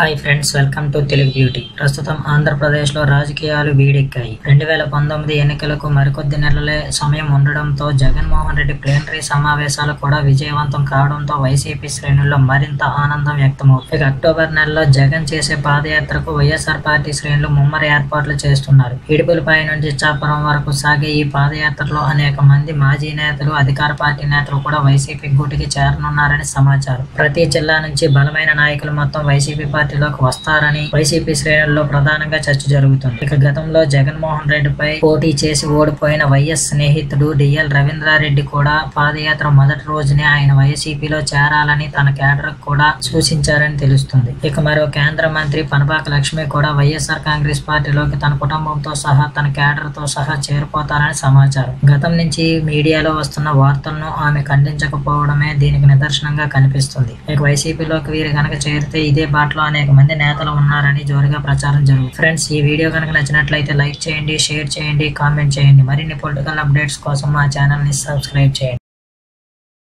Hi friends welcome to Telugu beauty. ప్రస్తుతం ఆంధ్రప్రదేశ్లో రాజకీయాలు వేడెక్కాయి. రెండు వేల పంతొమ్మిది ఎన్నికలకు మరికొద్ది నెలలే సమయం ఉండడంతో జగన్మోహన్ రెడ్డి ప్లేనరీ సమావేశాలు కూడా విజయవంతం కావడంతో వైసీపీ శ్రేణుల్లో మరింత ఆనందం వ్యక్తమవుతుంది. ఇక అక్టోబర్ నెలలో జగన్ చేసే పాదయాత్రకు వైఎస్ఆర్ పార్టీ శ్రేణులు ముమ్మర ఏర్పాట్లు చేస్తున్నారు. ఇడుపులపై నుంచి ఇచ్చాపురం వరకు సాగే ఈ పాదయాత్రలో అనేక మంది మాజీ నేతలు అధికార పార్టీ నేతలు కూడా వైసీపీ గూటికి చేరనున్నారని సమాచారం. ప్రతి జిల్లా నుంచి బలమైన నాయకులు మొత్తం వైసీపీ పార్టీ పార్టీలోకి వస్తారని వైసీపీ శ్రేణుల్లో ప్రధానంగా చర్చ జరుగుతుంది. ఇక గతంలో జగన్మోహన్ రెడ్డిపై పోటీ చేసి ఓడిపోయిన వైఎస్ స్నేహితుడు డిఎల్ రవీంద్రారెడ్డి కూడా పాదయాత్ర మొదటి రోజునే ఆయన వైసీపీలో చేరాలని తన కేడర్ కూడా సూచించారని తెలుస్తుంది. ఇక మరో కేంద్ర మంత్రి పనబాక లక్ష్మి కూడా వైఎస్ఆర్ కాంగ్రెస్ పార్టీలోకి తన కుటుంబంతో సహా తన కేడర్తో సహా చేరిపోతారని సమాచారం. గతం నుంచి మీడియాలో వస్తున్న వార్తలను ఆమె ఖండించకపోవడమే దీనికి నిదర్శనంగా కనిపిస్తుంది. ఇక వైసీపీలోకి వీరు కనుక చేరితే ఇదే బాటలో అనేక మంది నేతలు ఉన్నారని జోరుగా ప్రచారం జరుగుతుంది. ఫ్రెండ్స్ ఈ వీడియో కనుక నచ్చినట్లయితే లైక్ చేయండి షేర్ చేయండి కామెంట్ చేయండి. మరిన్ని పొలిటికల్ అప్డేట్స్ కోసం మా ఛానల్ని సబ్స్క్రైబ్ చేయండి.